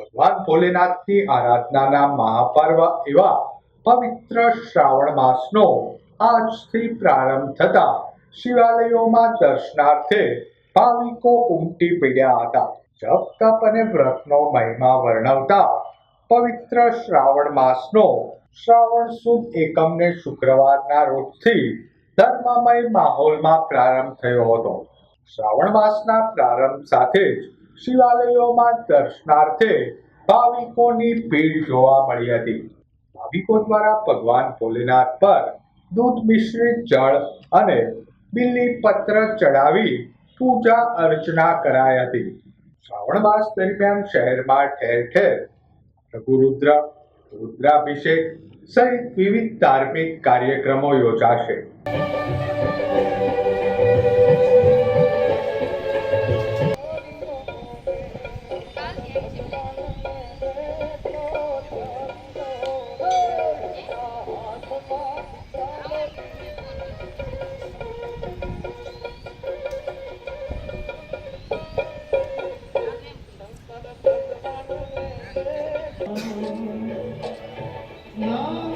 ભગવાન ભોલેનાથની આરાધનાના મહાપર્વ એવા પવિત્ર શ્રાવણ માસનો આજથી પ્રારંભ થતા શિવાલયોમાં દર્શનાર્થે ભાવિકો ઉમટી પડ્યા હતા. જપ, તપ અને વ્રતનો મહિમા વર્ણવતા પવિત્ર શ્રાવણ માસનો શ્રાવણ સુદ એકમને શુક્રવારના રોજથી ધર્મમય માહોલમાં પ્રારંભ થયો હતો. શ્રાવણ માસના પ્રારંભ સાથે જ શિવાલયોમાં દર્શનાર્થે ભાવિકોની ભીડ જોવા મળી હતી. ભાવિકો દ્વારા ભગવાન ભોલેનાથ પર દૂધ મિશ્રિત જળ અને બિલ્લી પત્ર ચડાવી પૂજા અર્ચના કરાઈ હતી. શ્રાવણ માસ દરમિયાન શહેરમાં ઠેર ઠેર રઘુરુદ્ર, રુદ્રાભિષેક સહિત વિવિધ ધાર્મિક કાર્યક્રમો યોજાશે. No.